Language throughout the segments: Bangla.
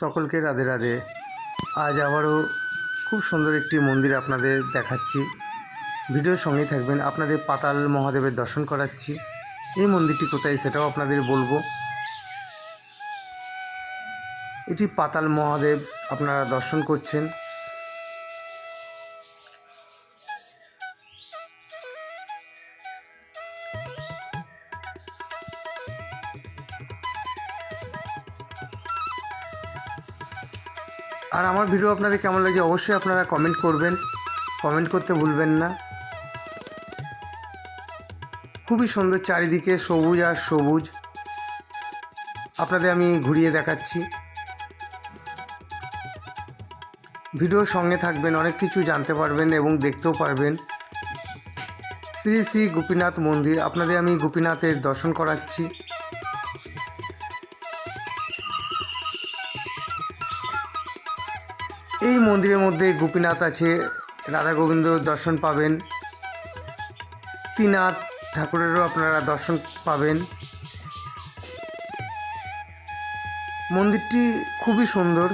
সকলকে রাধে রাধে। আজ আবারও খুব সুন্দর একটি মন্দির আপনাদের দেখাচ্ছি। ভিডিওর সঙ্গেই থাকবেন, আপনাদের পাতাল মহাদেবের দর্শন করাচ্ছি। এই মন্দিরটি কোথায় সেটাও আপনাদের বলব। এটি পাতাল মহাদেব আপনারা দর্শন করছেন। আর আমার ভিডিও আপনাদের কেমন লাগছে অবশ্যই আপনারা কমেন্ট করবেন। কমেন্ট করতে ভুলবেন না। খুবই সুন্দর চারিদিকে সবুজ আর সবুজ। আপনাদের আমি ঘুরিয়ে দেখাচ্ছি। ভিডিওর সঙ্গে থাকবেন, অনেক কিছু জানতে পারবেন এবং দেখতেও পারবেন। শ্রী শ্রী গোপীনাথ মন্দির, আপনাদের আমি গোপীনাথের দর্শন করাচ্ছি। এই মন্দিরের মধ্যে গোপীনাথ আছে, রাধা গোবিন্দ দর্শন পাবেন। তিনাথ ঠাকুরেরও আপনারা দর্শন পাবেন। মন্দিরটি খুবই সুন্দর,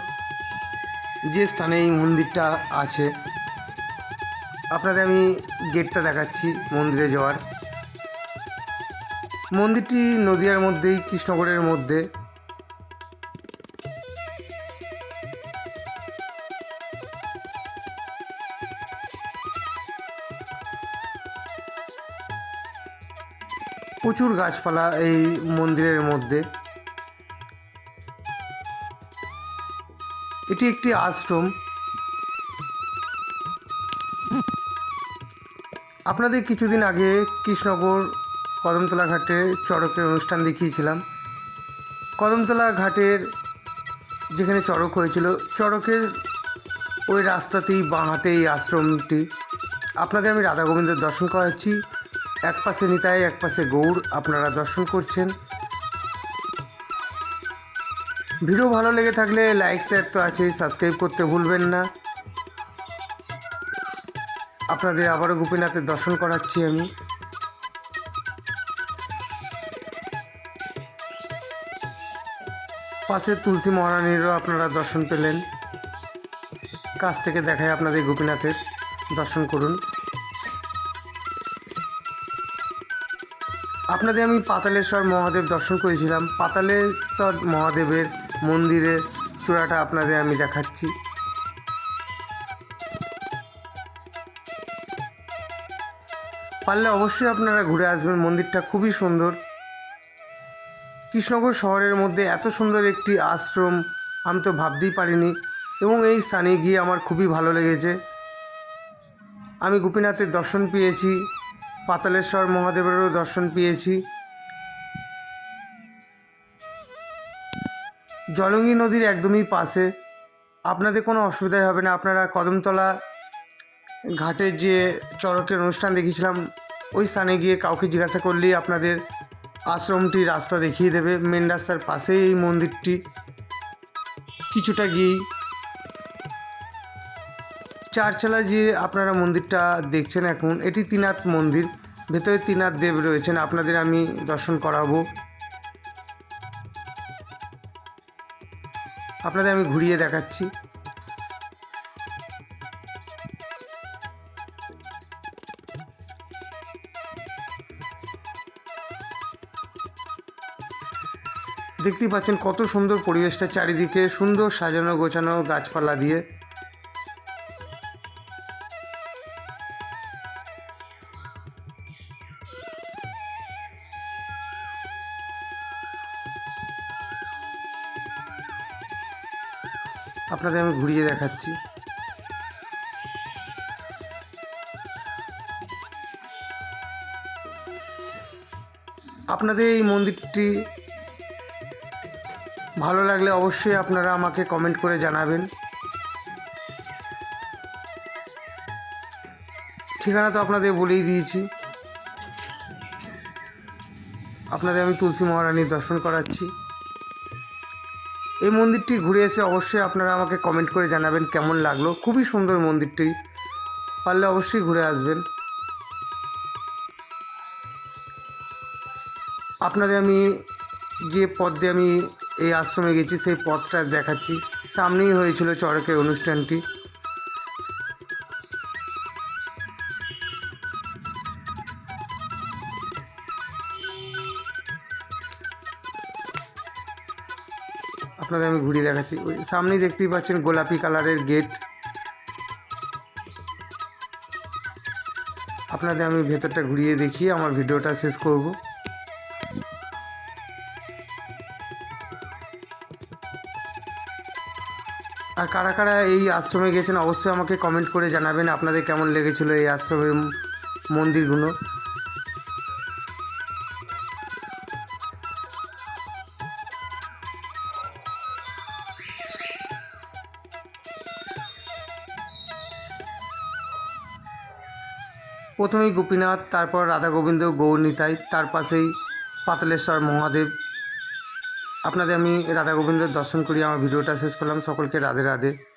যে স্থানে এই মন্দিরটা আছে। আপনাদের আমি গেটটা দেখাচ্ছি, মন্দিরে যাওয়ার। মন্দিরটি নদিয়ার মধ্যেই, কৃষ্ণগড়ের মধ্যে। প্রচুর গাছপালা এই মন্দিরের মধ্যে। এটি একটি আশ্রম। আপনাদের কিছুদিন আগে কৃষ্ণগড় কদমতলা ঘাটে চড়কের অনুষ্ঠান দেখিয়েছিলাম। কদমতলা ঘাটের যেখানে চড়ক হয়েছিল, চড়কের ওই রাস্তাতেই বাঁ হাতে এই আশ্রমটি। আপনাদের আমি রাধা গোবিন্দের দর্শন করাচ্ছি। এক পাশে নিতাই, এক পাশে গৌর, আপনারা দর্শন করছেন। ভিডিও ভালো লেগে থাকলে লাইক শেয়ার তো আছেই সাবস্ক্রাইব করতে ভুলবেন না। আপনাদের আবারও গোপীনাথের দর্শন করাচ্ছি আমি। পাশে তুলসী মহারানীরও আপনারা দর্শন পেলেন। কাছ থেকে দেখায় আপনাদের গোপীনাথের দর্শন করুন। আপনাদের আমি পাতালেশ্বর মহাদেব দর্শন করেছিলাম। পাতালেশ্বর মহাদেবের মন্দিরের চূড়াটা আপনাদের আমি দেখাচ্ছি। পারলে অবশ্যই আপনারা ঘুরে আসবেন, মন্দিরটা খুবই সুন্দর। কৃষ্ণগড় শহরের মধ্যে এত সুন্দর একটি আশ্রম, আমি তো ভাবতেই পারিনি। এবং এই স্থানে গিয়ে আমার খুবই ভালো লেগেছে। আমি গোপীনাথের দর্শন পেয়েছি। পাতালেশ্বর মহাদেবেরও দর্শন পেয়েছি। জলঙ্গি নদীর একদমই পাশে। আপনাদের কোনো অসুবিধাই হবে না। আপনারা কদমতলা ঘাটের যে চড়কের অনুষ্ঠান দেখিয়েছিলাম ওই স্থানে গিয়ে কাউকে জিজ্ঞাসা করলেই আপনাদের আশ্রমটি রাস্তা দেখিয়ে দেবে। মেন রাস্তার পাশেই এই মন্দিরটি। কিছুটা গিয়েই চারচালা যে আপনারা মন্দিরটা দেখছেন এখন, এটি তিনাথ মন্দির। ভেতরে তিনাথ দেব রয়েছেন, আপনাদের আমি দর্শন করাবো। আপনাদের আমি ঘুরিয়ে দেখাচ্ছি। দেখতেই পাচ্ছেন কত সুন্দর পরিবেশটা চারিদিকে, সুন্দর সাজানো গোছানো গাছপালা দিয়ে। আপনাদের আমি ঘুরিয়ে দেখাচ্ছি। আপনাদের এই মন্দিরটি ভালো লাগলে অবশ্যই আপনারা আমাকে কমেন্ট করে জানাবেন। ঠিকানা তো আপনাদের বলেই দিয়েছি। আপনাদের আমি তুলসী মহারানীর দর্শন করাচ্ছি। এই মন্দিরটি ঘুরে এসে অবশ্যই আপনারা আমাকে কমেন্ট করে জানাবেন কেমন লাগল। খুবই সুন্দর মন্দিরটি। পারলে অবশ্যই ঘুরে আসবেন। আপনাদের আমি যে পথ দিয়ে আমি এই আশ্রমে গেছি, সেই পথটা দেখাচ্ছি। সামনেই হয়েছিল চড়কের অনুষ্ঠানটি। আপনাদের আমি ঘুরিয়ে দেখাচ্ছি। ওই সামনেই দেখতেই পাচ্ছেন গোলাপি কালারের গেট। আপনাদের আমি ভেতরটা ঘুরিয়ে দেখিয়ে আমার ভিডিওটা শেষ করব। আর কারা কারা এই আশ্রমে গেছেন, অবশ্যই আমাকে কমেন্ট করে জানাবেন, আপনাদের কেমন লেগেছিল এই আশ্রমের মন্দিরগুলো। প্রথমেই গোপীনাথ, তারপর রাধা গোবিন্দ গৌরনীতাই, তার পাশেই পাতলেশ্বর মহাদেব। আপনাদের আমি রাধা গোবিন্দের দর্শন করি আমার ভিডিওটা শেষ করলাম। সকলকে রাধে রাধে।